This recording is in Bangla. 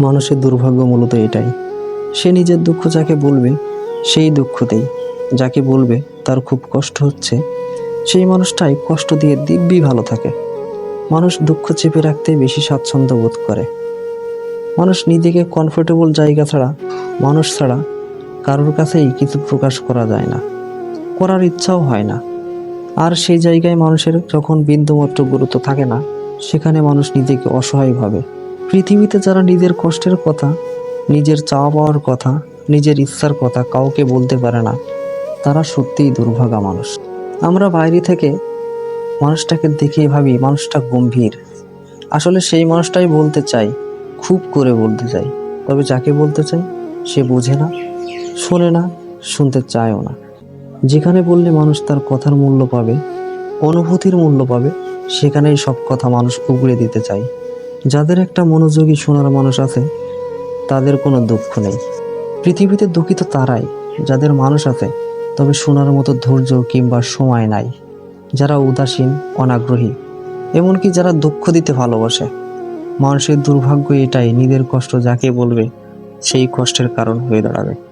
মানুষের দুর্ভাগ্য মূলত এটাই। সে নিজের দুঃখ যাকে বলবে, সেই দুঃখতেই। যাকে বলবে, তার খুব কষ্ট হচ্ছে। সেই মানুষটাই কষ্ট দিয়ে দিব্যি ভালো থাকে। মানুষ দুঃখ চেপে রাখতে বেশি স্বাচ্ছন্দ্য বোধ করে। মানুষ নিজেকে কমফোর্টেবল জায়গা ছাড়া, মানুষ ছাড়া কারোর কাছেই কিছু প্রকাশ করা যায় না। করার ইচ্ছাও হয় না। আর সেই জায়গায় মানুষের যখন বিন্দুমাত্র গুরুত্ব থাকে না, সেখানে মানুষ নিজেকে অসহায় ভাবে। পৃথিবীতে যারা নিজের কষ্টের কথা, নিজের চাওয়া পাওয়ার কথা, নিজের ইচ্ছার কথা কাউকে বলতে পারে না, তারা সত্যিই দুর্ভাগা মানুষ। আমরা বাইরে থেকে মানুষটাকে দেখে ভাবি মানুষটা গম্ভীর। আসলে সেই মানুষটাই বলতে চাই, খুব করে বলতে চাই। তবে যাকে বলতে চাই, সে বোঝে না, শোনে না, শুনতে চায়ও না। যেখানে বললে মানুষ তার কথার মূল্য পাবে, অনুভূতির মূল্য পাবে, সেখানেই সব কথা মানুষ উগড়ে দিতে চায়। যাদের একটা মনোযোগী শোনার মানুষ আছে, তাদের কোনো দুঃখ নেই। পৃথিবীতে দুঃখিত তারাই যাদের মানুষ আছে, তবে শোনার মতো ধৈর্য কিংবা সময় নাই। যারা উদাসীন, অনাগ্রহী, এমনকি যারা দুঃখ দিতে ভালোবাসে, মানুষের দুর্ভাগ্য এটাই, নিজের কষ্ট যাকে বলবে, সেই কষ্টের কারণ হয়ে দাঁড়াবে।